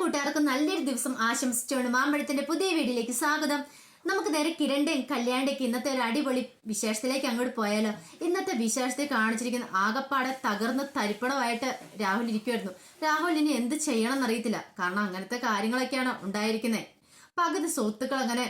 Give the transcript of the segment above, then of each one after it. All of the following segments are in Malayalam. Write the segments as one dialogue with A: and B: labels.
A: കൂട്ടുകാർക്ക് നല്ലൊരു ദിവസം ആശംസിച്ചുകൊണ്ട് മാമ്പഴത്തിന്റെ പുതിയ വീഡിയോയിലേക്ക് സ്വാഗതം. നമുക്ക് നേരെ കിരണ്ടയും കല്യാണ്ടേക്ക് ഇന്നത്തെ ഒരു അടിപൊളി വിശേഷത്തിലേക്ക് അങ്ങോട്ട് പോയാലോ. ഇന്നത്തെ വിശേഷത്തെ കാണിച്ചിരിക്കുന്ന ആകപ്പാടെ തകർന്ന് തരിപ്പണമായിട്ട് രാഹുൽ ഇരിക്കുമായിരുന്നു രാഹുൽ ഇനി എന്ത് ചെയ്യണം എന്നറിയത്തില്ല കാരണം അങ്ങനത്തെ കാര്യങ്ങളൊക്കെയാണ് ഉണ്ടായിരിക്കുന്നത് പകുതി സ്വത്തുക്കൾ അങ്ങനെ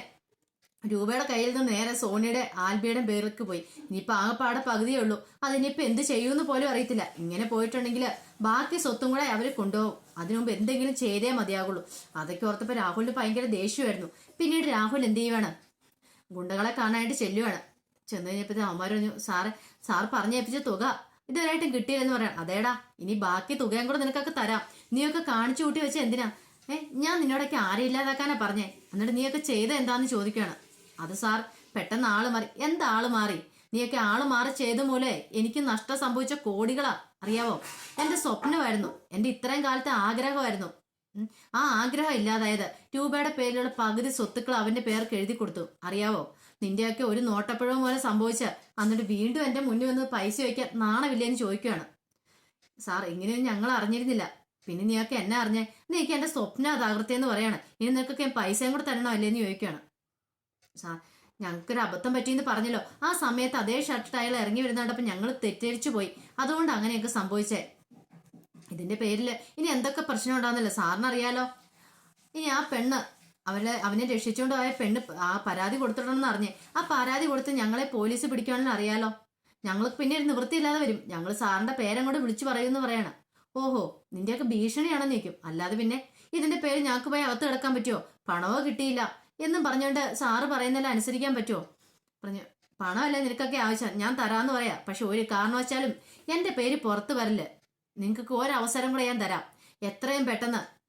A: രൂപയുടെ കയ്യിൽ നിന്ന് നേരെ സോണിയുടെ ആൽബിയുടെ പേരിലേക്ക് പോയി. ഇനിയിപ്പോ ആകെപ്പാടെ പകുതിയേ ഉള്ളൂ. അതിനിപ്പോ എന്ത് ചെയ്യുമെന്ന് പോലും അറിയത്തില്ല. ഇങ്ങനെ പോയിട്ടുണ്ടെങ്കിൽ ബാക്കി സ്വത്തും കൂടെ അവർ കൊണ്ടുപോകും. അതിനു മുമ്പ് എന്തെങ്കിലും ചെയ്തേ മതിയാകുള്ളൂ. അതൊക്കെ ഓർത്തപ്പോ രാഹുലിന് ഭയങ്കര ദേഷ്യമായിരുന്നു. പിന്നീട് രാഹുൽ എന്ത് ചെയ്യുവാണ്? ഗുണ്ടകളെ കാണാനായിട്ട് ചെല്ലുവാണ്. ചെന്ന് കഴിഞ്ഞപ്പോൾ അവന്മാർ പറഞ്ഞു സാറ് സാർ പറഞ്ഞേൽപ്പിച്ച തുക ഇതുവരെയായിട്ടും കിട്ടിയില്ലെന്ന് പറയാം. അതേടാ ഇനി ബാക്കി തുകയും കൂടെ നിനക്കൊക്കെ തരാം. നീയൊക്കെ കാണിച്ചു കൂട്ടി വെച്ച് എന്തിനാ? ഏഹ് ഞാൻ നിന്നോടൊക്കെ ആരെ ഇല്ലാതാക്കാനാ പറഞ്ഞേ. എന്നിട്ട് നീയൊക്കെ ചെയ്ത എന്താന്ന് ചോദിക്കുകയാണ് അത് സാർ പെട്ടെന്ന് ആൾ മാറി. എന്താ ആൾ മാറി? നീയൊക്കെ ആൾ മാറി ചെയ്ത മൂലേ എനിക്ക് നഷ്ടം സംഭവിച്ച കോടികളാ. അറിയാവോ? എന്റെ സ്വപ്നമായിരുന്നു. എന്റെ ഇത്രയും കാലത്തെ ആഗ്രഹമായിരുന്നു. ആ ആഗ്രഹം ഇല്ലാതായത് രൂപയുടെ പേരിലുള്ള പകുതി സ്വത്തുക്കൾ അവന്റെ പേർക്ക് എഴുതി കൊടുത്തു. അറിയാവോ? നിന്റെയൊക്കെ ഒരു നോട്ടപ്പഴവും പോലെ സംഭവിച്ച എന്നിട്ട് വീണ്ടും എന്റെ മുന്നിൽ വന്ന് പൈസ വയ്ക്കാൻ നാണമില്ലേന്ന് ചോദിക്കുകയാണ് സാർ ഇങ്ങനെയൊന്നും ഞങ്ങൾ അറിഞ്ഞിരുന്നില്ല. പിന്നെ നീയൊക്കെ എന്നെ അറിഞ്ഞേ. നീക്ക് എന്റെ സ്വപ്ന അതാകൃത്തിയെന്ന് പറയാണ്. ഇനി നിനക്കൊക്കെ പൈസയും കൂടെ തരണോ അല്ലേന്ന് ചോദിക്കുകയാണ് സാർ ഞങ്ങൾക്കൊരു അബദ്ധം പറ്റിയെന്ന് പറഞ്ഞല്ലോ. ആ സമയത്ത് അതേ ഷർട്ട് അയാൾ ഇറങ്ങി വരുന്നുണ്ടപ്പോൾ ഞങ്ങൾ തെറ്റിദ്ധരിച്ചു പോയി. അതുകൊണ്ട് അങ്ങനെയൊക്കെ സംഭവിച്ചേ. ഇതിന്റെ പേരിൽ ഇനി എന്തൊക്കെ പ്രശ്നം ഉണ്ടാകുന്നില്ല സാറിന് അറിയാലോ. ഇനി ആ പെണ്ണ് അവരെ അവനെ രക്ഷിച്ചുകൊണ്ട് പോയ പെണ്ണ് ആ പരാതി കൊടുത്തിടണമെന്ന് അറിഞ്ഞ് ആ പരാതി കൊടുത്ത് ഞങ്ങളെ പോലീസ് പിടിക്കുകയാണെന്ന് അറിയാലോ. ഞങ്ങൾക്ക് പിന്നെ ഒരു നിവൃത്തിയില്ലാതെ വരും. ഞങ്ങൾ സാറിന്റെ പേരങ്ങോട്ട് വിളിച്ചു പറയുമെന്ന് പറയണം. ഓഹോ നിന്റെയൊക്കെ ഭീഷണിയാണെന്ന് നിൽക്കും അല്ലാതെ പിന്നെ ഇതിന്റെ പേര് ഞങ്ങൾക്ക് പോയി അകത്ത് കിടക്കാൻ പറ്റുമോ പണമോ കിട്ടിയില്ല. എന്നും പറഞ്ഞുകൊണ്ട് സാറ് പറയുന്നതെല്ലാം അനുസരിക്കാൻ പറ്റുമോ പറഞ്ഞു പണമല്ല നിനക്കൊക്കെ ആവശ്യം? ഞാൻ തരാമെന്ന് പറയാം. പക്ഷെ ഒരു കാരണവശാലും എന്റെ പേര് പുറത്ത് വരില്ല നിങ്ങൾക്ക് ഒരവസരം കൂടെ ഞാൻ തരാം. എത്രയും പെട്ടെന്ന്.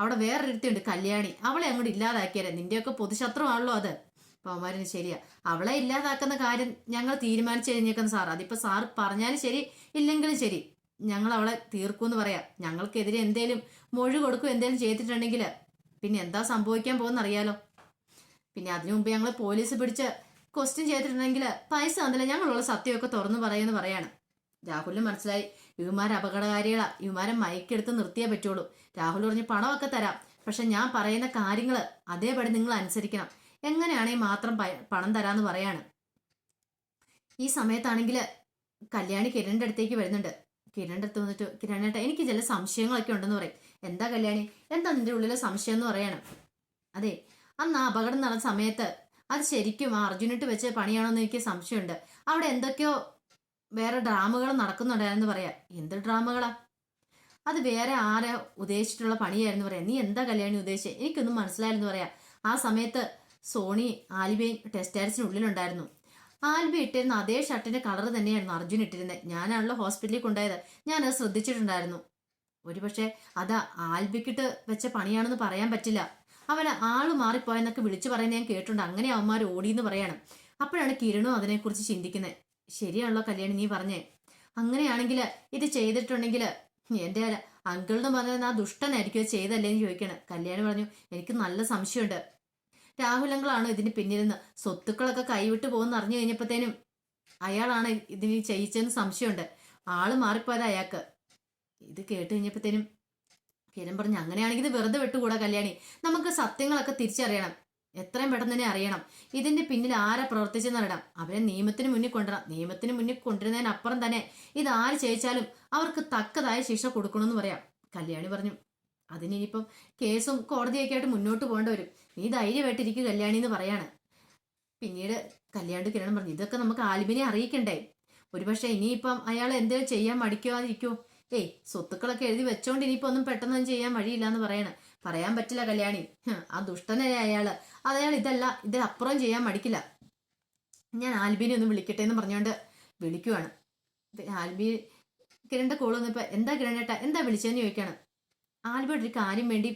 A: അവിടെ വേറൊരുത്തിയുണ്ട് കല്യാണി. അവളെ അങ്ങോട്ട് ഇല്ലാതാക്കിയാലേ നിന്റെയൊക്കെ പൊതുശത്രുവാണല്ലോ അത്. പൗമാരന് ശരിയാ. അവളെ ഇല്ലാതാക്കുന്ന കാര്യം ഞങ്ങൾ തീരുമാനിച്ചു കഴിഞ്ഞേക്കുന്ന സാർ. അതിപ്പോൾ സാർ പറഞ്ഞാലും ശരി ഇല്ലെങ്കിലും ശരി. ഞങ്ങൾ അവളെ തീർക്കൂന്ന് പറയാം. ഞങ്ങൾക്കെതിരെ എന്തേലും മൊഴി കൊടുക്കും എന്തേലും ചെയ്തിട്ടുണ്ടെങ്കിൽ പിന്നെ എന്താ സംഭവിക്കാൻ പോകുന്ന അറിയാലോ പിന്നെ അതിനു മുമ്പ് ഞങ്ങളെ പോലീസ് പിടിച്ച് ക്വസ്റ്റ്യൻ ചെയ്തിട്ടുണ്ടെങ്കിൽ പൈസ തന്നില്ല. ഞങ്ങളുള്ള സത്യമൊക്കെ തുറന്നു പറയുമെന്ന് പറയാണ്. രാഹുലിന് മനസ്സിലായി. ഇവമാർ അപകടകാരികളാ. ഇവമാരെ മയക്കെടുത്ത് നിർത്തിയേ പറ്റുള്ളൂ. രാഹുൽ പറഞ്ഞ് പണമൊക്കെ തരാം. പക്ഷെ ഞാൻ പറയുന്ന കാര്യങ്ങൾ അതേപടി നിങ്ങൾ അനുസരിക്കണം. എങ്ങനെയാണെങ്കിൽ മാത്രം പണം തരാന്ന് പറയാണ്. ഈ സമയത്താണെങ്കിൽ കല്യാണി കിരണിന്റെ അടുത്തേക്ക് വരുന്നുണ്ട്. കിരണിന്റെ അടുത്ത് വന്നിട്ട് കിരണേട്ട എനിക്ക് ചില സംശയങ്ങളൊക്കെ ഉണ്ടെന്ന് പറയും. എന്താ കല്യാണി? എന്താ നിന്റെ ഉള്ളിലെ സംശയം എന്ന് പറയാണ്. അതെ അന്ന് ആ അപകടം നടന്ന സമയത്ത് അത് ശരിക്കും ആ അർജുനിട്ട് വെച്ച പണിയാണോന്ന് എനിക്ക് സംശയമുണ്ട്. അവിടെ എന്തൊക്കെയോ വേറെ ഡ്രാമകൾ നടക്കുന്നുണ്ടായിരുന്നു പറയാം. എന്ത് ഡ്രാമകളാ? അത് വേറെ ആരെ ഉദ്ദേശിച്ചിട്ടുള്ള പണിയായിരുന്നു പറയാം. നീ എന്താ കല്യാണി ഉദ്ദേശിച്ചത് എനിക്കൊന്നും മനസ്സിലായിരുന്നു പറയാം. ആ സമയത്ത് സോണി ആൽബിയും ടെസ്റ്റാരിസിനുള്ളിലുണ്ടായിരുന്നു ആൽബി ഇട്ടിരുന്ന അതേ ഷർട്ടിന്റെ കളർ തന്നെയായിരുന്നു അർജുൻ ഇട്ടിരുന്നത്. ഞാനാണല്ലോ ഹോസ്പിറ്റലിൽ കൊണ്ടുപോയത്. ഞാനത് ശ്രദ്ധിച്ചിട്ടുണ്ടായിരുന്നു. ഒരുപക്ഷെ അത് ആൽബിക്കിട്ട് വെച്ച പണിയാണെന്ന് പറയാൻ പറ്റില്ല. അവന് ആൾ മാറിപ്പോയെന്നൊക്കെ വിളിച്ചു പറയുന്നത് ഞാൻ കേട്ടിട്ടുണ്ട്. അങ്ങനെ അവന്മാർ ഓടിയെന്ന് പറയണം. അപ്പോഴാണ് കിരണും അതിനെക്കുറിച്ച് ചിന്തിക്കുന്നത്. ശരിയാണല്ലോ കല്യാണി നീ പറഞ്ഞേ. അങ്ങനെയാണെങ്കിൽ ഇത് ചെയ്തിട്ടുണ്ടെങ്കിൽ എന്റെ അങ്കിളിന് പറഞ്ഞത് ആ ദുഷ്ടനായിരിക്കും ചെയ്തല്ലേ എന്ന് ചോദിക്കണം. കല്യാണി പറഞ്ഞു എനിക്ക് നല്ല സംശയമുണ്ട്. രാഹുലങ്കളാണ് ഇതിന് പിന്നിരുന്ന് സ്വത്തുക്കളൊക്കെ കൈവിട്ട് പോകുന്ന അറിഞ്ഞു കഴിഞ്ഞപ്പോഴത്തേനും അയാളാണ് ഇതിന് ചെയ്യിച്ചെന്ന് സംശയമുണ്ട്. ആൾ മാറിപ്പോയത് അയാൾക്ക്. ഇത് കേട്ട് കഴിഞ്ഞപ്പോഴത്തേനും കിരൺ പറഞ്ഞു അങ്ങനെയാണെങ്കിൽ ഇത് വെറുതെ വിട്ടുകൂടാ കല്യാണി. നമുക്ക് സത്യങ്ങളൊക്കെ തിരിച്ചറിയണം. എത്രയും പെട്ടെന്ന് തന്നെ അറിയണം. ഇതിന്റെ പിന്നിൽ ആരെ പ്രവർത്തിച്ചെന്ന് അറിയണം. അവരെ നിയമത്തിന് മുന്നിൽ കൊണ്ടുവരണം. നിയമത്തിന് മുന്നിൽ കൊണ്ടുവരുന്നതിനപ്പുറം തന്നെ ഇത് ആര് ചെയ്യിച്ചാലും അവർക്ക് തക്കതായ ശിക്ഷ കൊടുക്കണമെന്ന് പറയാം. കല്യാണി പറഞ്ഞു അതിനിപ്പം കേസും കോടതിയൊക്കെ ആയിട്ട് മുന്നോട്ട് പോകേണ്ടി വരും. നീ ധൈര്യമായിട്ടിരിക്കും കല്യാണി എന്ന് പറയാണ്. പിന്നീട് കല്യാണ്ട് കിരണം പറഞ്ഞു ഇതൊക്കെ നമുക്ക് ആൽബിനെ അറിയിക്കണ്ടേ. ഒരുപക്ഷെ ഇനിയിപ്പം അയാൾ എന്തെങ്കിലും ചെയ്യാൻ മടിക്കാതിരിക്കോ ഏയ് സ്വത്തുക്കളൊക്കെ എഴുതി വെച്ചോണ്ട് ഇനിയിപ്പോ ഒന്നും പെട്ടെന്നൊന്നും ചെയ്യാൻ വഴിയില്ല എന്ന് പറയണ. പറയാൻ പറ്റില്ല കല്യാണി. ആ ദുഷ്ടനായ അയാൾ? അതയാൾ ഇതല്ല ഇതിനപ്പുറം ചെയ്യാൻ മടിക്കില്ല. ഞാൻ ആൽബിനെ ഒന്ന് വിളിക്കട്ടെ എന്ന് പറഞ്ഞുകൊണ്ട് വിളിക്കുവാണ് ആൽബി കിരണിന്റെ കോൾ വന്നപ്പോ എന്താ കിരണേട്ടാ എന്താ വിളിച്ചതെന്ന് ചോദിക്കാണ്. ആൽബിയുടെ ഒരു കാര്യം വേണ്ടി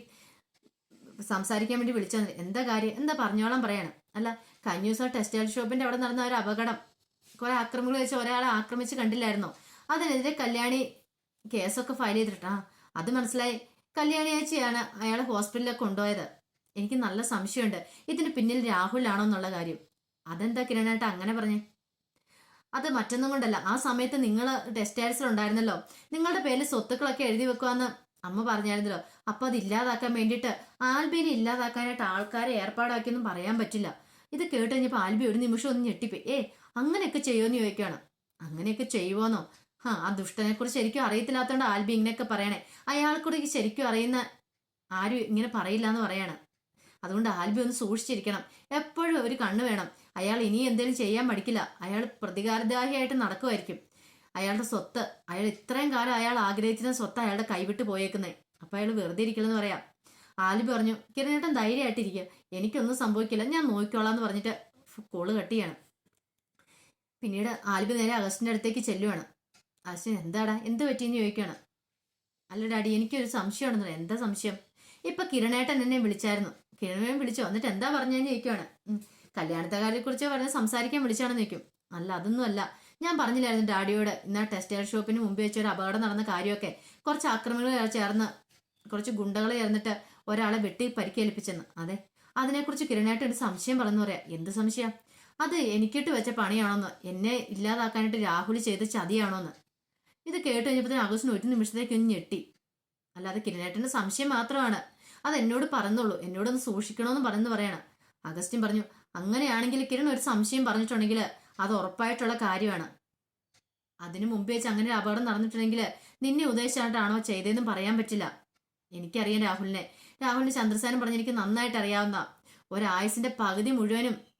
A: സംസാരിക്കാൻ വേണ്ടി വിളിച്ചത് എന്താ കാര്യം? എന്താ പറഞ്ഞോളാൻ പറയാണ്. അല്ല കഴിഞ്ഞ ദിവസം ടെക്സ്റ്റൈൽ ഷോപ്പിന്റെ അവിടെ നടന്ന ഒരു അപകടം. കുറെ ആക്രമങ്ങൾ വെച്ച് ഒരാളെ ആക്രമിച്ച് കണ്ടില്ലായിരുന്നോ? അതിനെതിരെ കല്യാണി കേസൊക്കെ ഫയൽ ചെയ്തിട്ടാ അത് മനസ്സിലായി. കല്യാണിയാഴ്ചയാണ് അയാളെ ഹോസ്പിറ്റലിലേക്ക് കൊണ്ടുപോയത്. എനിക്ക് നല്ല സംശയമുണ്ട്. ഇതിന് പിന്നിൽ രാഹുലാണോ എന്നുള്ള കാര്യം. അതെന്താ കിരണേട്ട അങ്ങനെ പറഞ്ഞേ? അത് മറ്റൊന്നും കൊണ്ടല്ല. ആ സമയത്ത് നിങ്ങൾ ടെക്സ്റ്റൈൽസിൽ ഉണ്ടായിരുന്നല്ലോ. നിങ്ങളുടെ പേരിൽ സ്വത്തുക്കളൊക്കെ എഴുതി വെക്കുവാന്ന് അമ്മ പറഞ്ഞായിരുന്നല്ലോ. അപ്പൊ അത് ഇല്ലാതാക്കാൻ വേണ്ടിയിട്ട് ആൽബിനെ ഇല്ലാതാക്കാനായിട്ട് ആൾക്കാരെ ഏർപ്പാടാക്കിയൊന്നും പറയാൻ പറ്റില്ല. ഇത് കേട്ട് കഴിഞ്ഞപ്പോൾ ആൽബി ഒരു നിമിഷം ഒന്ന് ഞെട്ടിപ്പോയി. ഏ അങ്ങനെയൊക്കെ ചെയ്യുമെന്ന് ചോദിക്കുകയാണ്. അങ്ങനെയൊക്കെ ചെയ്യുമോന്നോ ഹാ ആ ദുഷ്ടനെ കുറിച്ച് ശരിക്കും അറിയത്തില്ലാത്തതുകൊണ്ട് ആൽബി ഇങ്ങനെയൊക്കെ പറയണേ. അയാൾക്കൂടെ ശരിക്കും അറിയുന്ന ആരും ഇങ്ങനെ പറയില്ല എന്ന് പറയാണ്. അതുകൊണ്ട് ആൽബി ഒന്ന് സൂക്ഷിച്ചിരിക്കണം. എപ്പോഴും ഒരു കണ്ണ് വേണം. അയാൾ ഇനി എന്തെങ്കിലും ചെയ്യാൻ മടിക്കില്ല. അയാൾ പ്രതികാരദാഹിയായിട്ട് നടക്കുമായിരിക്കും അയാളുടെ സ്വത്ത് അയാൾ ഇത്രയും കാലം അയാൾ ആഗ്രഹിച്ചിരുന്ന സ്വത്ത് അയാളുടെ കൈവിട്ട് പോയേക്കുന്നേ. അപ്പൊ അയാൾ വെറുതെ ഇരിക്കില്ലെന്ന് പറയാം. ആൽബി പറഞ്ഞു കിരണേട്ടൻ ധൈര്യമായിട്ടിരിക്കുക എനിക്കൊന്നും സംഭവിക്കില്ല. ഞാൻ നോക്കിക്കോളാം എന്ന് പറഞ്ഞിട്ട് കോൾ കട്ട് ചെയ്യാണ്. പിന്നീട് ആൽബി നേരെ അഗസ്റ്റിന്റെ അടുത്തേക്ക് ചെല്ലുവാണ്. അഗസ്റ്റിൻ എന്താടാ? എന്ത് പറ്റിയെന്ന് ചോദിക്കണം അല്ല ഡാഡി എനിക്കൊരു സംശയമാണെന്ന് എന്താ സംശയം? ഇപ്പൊ കിരണേട്ടൻ എന്നെ വിളിച്ചായിരുന്നു. കിരണേട്ടൻ വിളിച്ചു. എന്നിട്ട് എന്താ പറഞ്ഞതെന്ന് ചോദിക്കുവാണ് കല്യാണത്തെ കാര്യത്തെക്കുറിച്ച് പറഞ്ഞ് സംസാരിക്കാൻ വിളിച്ചാണെന്ന് ചോദിക്കും. അല്ല അതൊന്നും അല്ല. ഞാൻ പറഞ്ഞില്ലായിരുന്നു ഡാഡിയോട്. ഇന്ന് ടെക്സ്റ്റൈൽ ഷോപ്പിന് മുമ്പ് വെച്ച ഒരു അപകടം നടന്ന കാര്യമൊക്കെ. കുറച്ച് ആക്രമണങ്ങൾ ചേർന്ന് കുറച്ച് ഗുണ്ടകൾ ചേർന്നിട്ട് ഒരാളെ വെട്ടി പരിക്കേൽപ്പിച്ചെന്ന്. അതെ അതിനെക്കുറിച്ച് കിരണായിട്ട് ഒരു സംശയം പറഞ്ഞു പറയാം. എന്ത് സംശയം? അത് എനിക്കിട്ട് വെച്ച പണിയാണോന്ന്. എന്നെ ഇല്ലാതാക്കാനായിട്ട് രാഹുൽ ചെയ്ത ചതിയാണോന്ന്. ഇത് കേട്ട് കഴിഞ്ഞപ്പോഴത്തേന് ആഘോഷിന് ഒരു നിമിഷത്തേക്ക് ഒന്ന് ഞെട്ടി. അല്ലാതെ കിരണേട്ടന്റെ സംശയം മാത്രമാണ്. അത് എന്നോട് പറഞ്ഞോളൂ. എന്നോടൊന്ന് സൂക്ഷിക്കണമെന്ന് പറഞ്ഞു പറയണം. അഗസ്റ്റിൻ പറഞ്ഞു അങ്ങനെയാണെങ്കിൽ കിരൺ ഒരു സംശയം പറഞ്ഞിട്ടുണ്ടെങ്കിൽ അത് ഉറപ്പായിട്ടുള്ള കാര്യമാണ്. അതിനു മുമ്പ് വെച്ച് അങ്ങനെ ഒരു അപകടം നടന്നിട്ടുണ്ടെങ്കിൽ നിന്നെ ഉദ്ദേശിച്ചായിട്ടാണോ ചെയ്തതെന്നും പറയാൻ പറ്റില്ല. എനിക്കറിയാം രാഹുലിനെ. രാഹുലിന് ചന്ദ്രസേനം പറഞ്ഞ് എനിക്ക് നന്നായിട്ട് അറിയാവുന്ന ഒരായുസിന്റെ പകുതി മുഴുവനും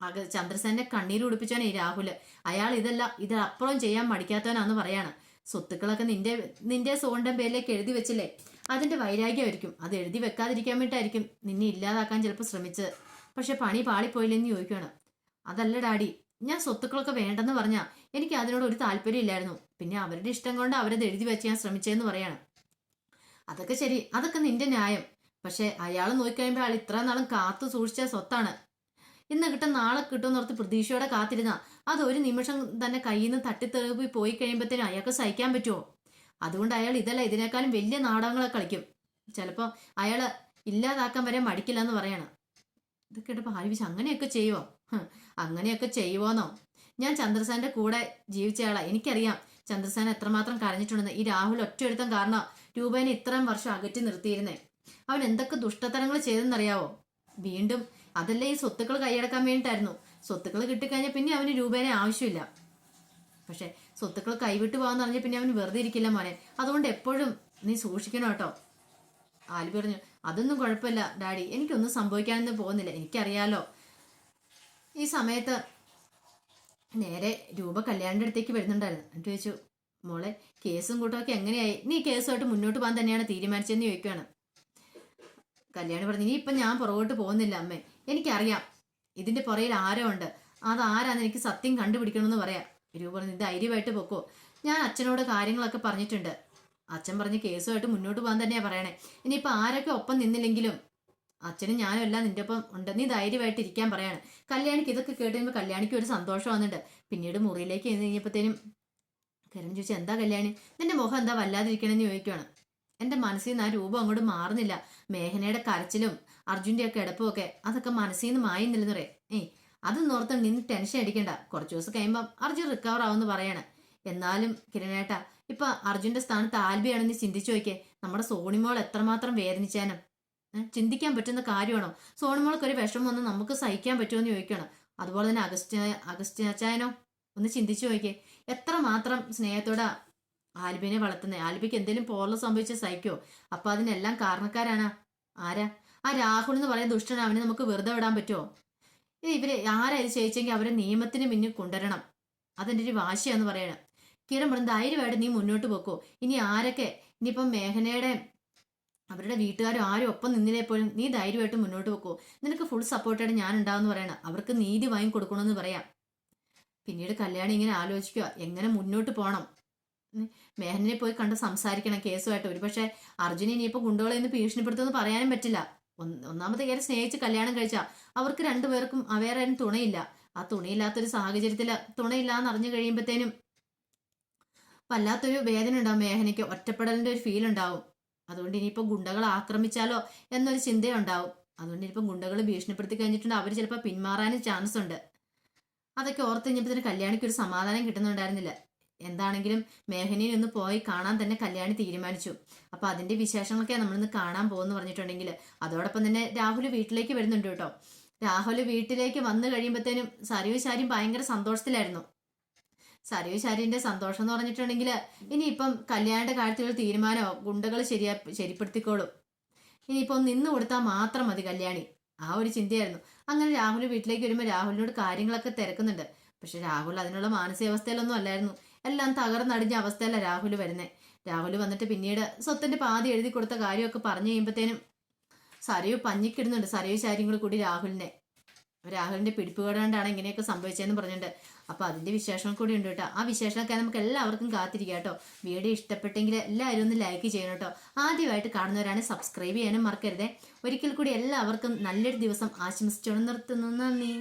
A: അക ചന്ദ്രസേനെ കണ്ണീര് ഉടുപ്പിച്ചാണ് ഈ രാഹുൽ. അയാൾ ഇതല്ല ഇതിനപ്പുറം ചെയ്യാൻ മടിക്കാത്തവനാന്ന് പറയാണ്. സ്വത്തുക്കളൊക്കെ നിന്റെ നിന്റെ സോണിന്റെ പേരിലേക്ക് എഴുതി വെച്ചില്ലേ? അതിന്റെ വൈരാഗ്യമായിരിക്കും അത് എഴുതി വെക്കാതിരിക്കാൻ വേണ്ടിയിട്ടായിരിക്കും നിന്നെ ഇല്ലാതാക്കാൻ ചിലപ്പോൾ ശ്രമിച്ചത്. പക്ഷെ പണി പാളിപ്പോയില്ലെന്ന് ചോദിക്കുകയാണ് അതല്ല ഡാഡി ഞാൻ സ്വത്തുക്കളൊക്കെ വേണ്ടെന്ന് പറഞ്ഞാ എനിക്ക് അതിനോട് ഒരു താല്പര്യം ഇല്ലായിരുന്നു. പിന്നെ അവരുടെ ഇഷ്ടം കൊണ്ട് അവരത് എഴുതി വെച്ച് ഞാൻ ശ്രമിച്ചതെന്ന് പറയാണ്. അതൊക്കെ ശരി അതൊക്കെ നിന്റെ ന്യായം. പക്ഷെ അയാൾ നോക്കിക്കഴിയുമ്പോൾ അയാൾ ഇത്ര നാളും കാത്തു സൂക്ഷിച്ച സ്വത്താണ്. ഇന്ന് കിട്ടും നാളെ കിട്ടുമെന്ന് ഓർത്ത് പ്രതീക്ഷയോടെ കാത്തിരുന്ന. അത് ഒരു നിമിഷം തന്നെ കയ്യിൽ നിന്ന് തട്ടിത്തെറിപ്പി പോയി കഴിയുമ്പോഴത്തേനും അയാൾക്ക് സഹിക്കാൻ പറ്റുമോ? അതുകൊണ്ട് അയാൾ ഇതല്ല ഇതിനേക്കാളും വലിയ നാടകങ്ങളെ കളിക്കും. ചിലപ്പോൾ അയാൾ ഇല്ലാതാക്കാൻ വരെ മടിക്കില്ല എന്ന് പറയണം ഇത് കേട്ടപ്പോൾ ആലോചിച്ച് അങ്ങനെയൊക്കെ ചെയ്യുമോ അങ്ങനെയൊക്കെ ചെയ്യുമോന്നോ ഞാൻ ചന്ദ്രസേന്റെ കൂടെ ജീവിച്ചയാളാ എനിക്കറിയാം ചന്ദ്രസേന എത്രമാത്രം കരഞ്ഞിട്ടുണ്ടെന്ന്. ഈ രാഹുൽ ഒറ്റയെടുത്തം കാരണം രൂപേനെ ഇത്രയും വർഷം അകറ്റി നിർത്തിയിരുന്നേ. അവൻ എന്തൊക്കെ ദുഷ്ടതരങ്ങൾ ചെയ്തെന്നറിയാവോ? വീണ്ടും അതല്ലേ ഈ സ്വത്തുക്കൾ കൈയടക്കാൻ വേണ്ടിയിട്ടായിരുന്നു. സ്വത്തുക്കൾ കിട്ടിക്കഴിഞ്ഞാൽ പിന്നെ അവന് രൂപേനെ ആവശ്യമില്ല. പക്ഷെ സ്വത്തുക്കൾ കൈവിട്ട് പോകാന്ന് പറഞ്ഞാൽ പിന്നെ അവൻ വെറുതെ ഇരിക്കില്ല മോനെ. അതുകൊണ്ട് എപ്പോഴും നീ സൂക്ഷിക്കണം കേട്ടോ. ആലി പറഞ്ഞു അതൊന്നും കുഴപ്പമില്ല ഡാഡി. എനിക്കൊന്നും സംഭവിക്കാനൊന്നും പോകുന്നില്ല. എനിക്കറിയാലോ. ഈ സമയത്ത് നേരെ രൂപ കല്യാണിന്റെ അടുത്തേക്ക് വരുന്നുണ്ടായിരുന്നു. എന്നിട്ട് ചോദിച്ചു മോളെ കേസും കൂട്ടമൊക്കെ എങ്ങനെയായി? നീ കേസുമായിട്ട് മുന്നോട്ട് പോകാൻ തന്നെയാണ് തീരുമാനിച്ചതെന്ന് ചോദിക്കുകയാണ് കല്യാണി പറഞ്ഞു ഇനി ഇപ്പം ഞാൻ പുറകോട്ട് പോകുന്നില്ല അമ്മേ. എനിക്കറിയാം. ഇതിന്റെ പുറയിൽ ആരോ ഉണ്ട്. അതാരാന്ന് എനിക്ക് സത്യം കണ്ടുപിടിക്കണമെന്ന് പറയാം. രൂപ പറഞ്ഞു ധൈര്യമായിട്ട് പൊക്കോ. ഞാൻ അച്ഛനോട് കാര്യങ്ങളൊക്കെ പറഞ്ഞിട്ടുണ്ട്. അച്ഛൻ പറഞ്ഞ് കേസുമായിട്ട് മുന്നോട്ട് പോകാൻ തന്നെയാ പറയണേ. ഇനിയിപ്പോൾ ആരൊക്കെ ഒപ്പം നിന്നില്ലെങ്കിലും അച്ഛനും ഞാനും എല്ലാം നിന്റെ ഒപ്പം ഉണ്ട്. നീ ധൈര്യമായിട്ട് ഇരിക്കാൻ പറയാണ്. കല്യാണിക്ക് ഇതൊക്കെ കേട്ട് കഴിയുമ്പോൾ കല്യാണിക്ക് ഒരു സന്തോഷം വന്നിട്ടുണ്ട് പിന്നീട് മുറിയിലേക്ക് കഴിഞ്ഞപ്പോഴത്തേനും കരൺ ചോദിച്ചാൽ എന്താ കല്യാണി? നിന്റെ മുഖം എന്താ വല്ലാതിരിക്കണമെന്ന് ചോദിക്കുകയാണ് എന്റെ മനസ്സിൽ നിന്ന് ആ രൂപം അങ്ങോട്ട് മാറുന്നില്ല. മേഘനയുടെ കരച്ചിലും അർജുന്റെ ഒക്കെ കിടപ്പും ഒക്കെ അതൊക്കെ മനസ്സിൽ നിന്ന് മായുന്നില്ലെന്നറേ ഏയ് അത് നോർത്ത് നിന്ന് ടെൻഷൻ അടിക്കണ്ട. കുറച്ച് ദിവസം കഴിയുമ്പോൾ അർജുൻ റിക്കവർ ആവുമെന്ന് പറയാണ്. എന്നാലും കിരണേട്ട ഇപ്പൊ അർജുന്റെ സ്ഥാനത്ത് ആൽബിയാണെന്ന് ചിന്തിച്ചു നോക്കിയേ. നമ്മുടെ സോണിമോൾ എത്രമാത്രം വേദനിച്ചാനും ചിന്തിക്കാൻ പറ്റുന്ന കാര്യമാണോ? സോണിമോൾക്ക് ഒരു വിഷമം ഒന്ന് നമുക്ക് സഹിക്കാൻ പറ്റുമെന്ന് ചോദിക്കണം അതുപോലെ തന്നെ അഗസ്റ്റ് അഗസ്റ്റ് അച്ചായനോ ഒന്ന് ചിന്തിച്ചു നോക്കിയേ. എത്രമാത്രം സ്നേഹത്തോടെ ആൽബിനെ വളർത്തുന്നത് ആൽബിക്ക് എന്തെങ്കിലും പോലെ സംഭവിച്ച സഹിക്കോ. അപ്പൊ അതിനെല്ലാം കാരണക്കാരാണ്. ആരാ? ആ രാഹുൽ എന്ന് പറയുന്ന ദുഷ്ടൻ അവനെ നമുക്ക് വെറുതെ വിടാൻ പറ്റുമോ ഇത് ഇവർ ആരാ ഇത് ചെയ്യിച്ചെങ്കിൽ അവരെ നിയമത്തിന് മുന്നിൽ കൊണ്ടുവരണം. അതെന്റെ ഒരു വാശിയാന്ന് പറയണം. കിരൺ പറഞ്ഞു ധൈര്യമായിട്ട് നീ മുന്നോട്ട് പോക്കോ. ഇനി ആരൊക്കെ? ഇനിയിപ്പം മേഘനയുടെ അവരുടെ വീട്ടുകാരും ആരും ഒപ്പം നിന്നില്ലേ പോലും നീ ധൈര്യമായിട്ട് മുന്നോട്ട് പോക്കോ. നിനക്ക് ഫുൾ സപ്പോർട്ടായിട്ട് ഞാൻ ഉണ്ടാവെന്ന് പറയണം. അവർക്ക് നീതി വാങ്ങി കൊടുക്കണമെന്ന് പറയാം. പിന്നീട് കല്യാണം ഇങ്ങനെ ആലോചിക്കുക എങ്ങനെ മുന്നോട്ട് പോകണം മേഹനെ പോയി കണ്ട് സംസാരിക്കണം കേസുമായിട്ട്. ഒരുപക്ഷെ അർജുന ഇനിയിപ്പോ ഗുണ്ടകളെ ഇന്ന് ഭീഷണിപ്പെടുത്തുമെന്ന് പറയാനും പറ്റില്ല. ഒന്നാമത് ഒന്നാമത്തെ കാര്യം സ്നേഹിച്ച് കല്യാണം കഴിച്ച അവർക്ക് രണ്ടുപേർക്കും വേറെ തുണയില്ല. ആ തുണയില്ലാത്തൊരു സാഹചര്യത്തിൽ തുണയില്ലാന്ന് അറിഞ്ഞു കഴിയുമ്പോഴത്തേനും വല്ലാത്തൊരു വേദന ഉണ്ടാവും മേഹനയ്ക്ക്. ഒറ്റപ്പെടലിന്റെ ഒരു ഫീൽ ഉണ്ടാവും. അതുകൊണ്ട് ഇനിയിപ്പോ ഗുണ്ടകൾ ആക്രമിച്ചാലോ എന്നൊരു ചിന്തയുണ്ടാവും അതുകൊണ്ട് ഇനിയിപ്പോ ഗുണ്ടകൾ ഭീഷണിപ്പെടുത്തി കഴിഞ്ഞിട്ടുണ്ട്. അവർ ചിലപ്പോൾ പിന്മാറാനും ചാൻസ് ഉണ്ട് അതൊക്കെ ഓർത്ത് കഴിഞ്ഞപ്പോഴത്തേന് കല്യാണിക്ക് ഒരു സമാധാനം കിട്ടുന്നുണ്ടായിരുന്നില്ല. എന്താണെങ്കിലും മേഘനയെ ഒന്ന് പോയി കാണാൻ തന്നെ കല്യാണി തീരുമാനിച്ചു. അപ്പൊ അതിന്റെ വിശേഷങ്ങളൊക്കെ നമ്മളിന്ന് കാണാൻ പോകുന്നു പറഞ്ഞിട്ടുണ്ടെങ്കിൽ അതോടൊപ്പം തന്നെ രാഹുൽ വീട്ടിലേക്ക് വരുന്നുണ്ട് കേട്ടോ. രാഹുൽ വീട്ടിലേക്ക് വന്നു കഴിയുമ്പോഴത്തേനും സരയു ശാരിയും ഭയങ്കര സന്തോഷത്തിലായിരുന്നു. സരയു ശാരിന്റെ സന്തോഷം എന്ന് പറഞ്ഞിട്ടുണ്ടെങ്കിൽ ഇനിയിപ്പം കല്യാണിന്റെ കാര്യത്തിൽ തീരുമാനമോ ഗുണ്ടകൾ ശരിയാ ശരിപ്പെടുത്തിക്കോളും. ഇനിയിപ്പം നിന്ന് കൊടുത്താൽ മാത്രം മതി കല്യാണി. ആ ഒരു ചിന്തയായിരുന്നു. അങ്ങനെ രാഹുൽ വീട്ടിലേക്ക് വരുമ്പോൾ രാഹുലിനോട് കാര്യങ്ങളൊക്കെ തിരക്കുന്നുണ്ട്. പക്ഷെ രാഹുൽ അതിനുള്ള മാനസികാവസ്ഥയിലൊന്നും അല്ലായിരുന്നു. എല്ലാം തകർന്നടിഞ്ഞ അവസ്ഥയല്ല രാഹുൽ വരുന്നത് രാഹുൽ വന്നിട്ട് പിന്നീട് സ്വത്തിന്റെ പാതി എഴുതി കൊടുത്ത കാര്യമൊക്കെ പറഞ്ഞു കഴിയുമ്പോഴത്തേനും സരയു പഞ്ഞിക്കിടുന്നുണ്ട്. സരയു ശാര്യങ്ങൾ കൂടി രാഹുലിനെ. രാഹുലിന്റെ പിടിപ്പുകേട് കൊണ്ടാണ് ഇങ്ങനെയൊക്കെ സംഭവിച്ചതെന്ന് പറഞ്ഞിട്ടുണ്ട്. അപ്പൊ അതിന്റെ വിശേഷം കൂടി ഉണ്ട് കേട്ടോ. ആ വിശേഷമൊക്കെ നമുക്ക് എല്ലാവർക്കും കാത്തിരിക്കാം കേട്ടോ. വീഡിയോ ഇഷ്ടപ്പെട്ടെങ്കിൽ എല്ലാവരും ഒന്ന് ലൈക്ക് ചെയ്യണം കേട്ടോ. ആദ്യമായിട്ട് കാണുന്നവരാണ് സബ്സ്ക്രൈബ് ചെയ്യാനും മറക്കരുതേ. ഒരിക്കൽ കൂടി എല്ലാവർക്കും നല്ലൊരു ദിവസം ആശംസിച്ചോണ്ട് നിർത്തുന്നു. നന്ദി.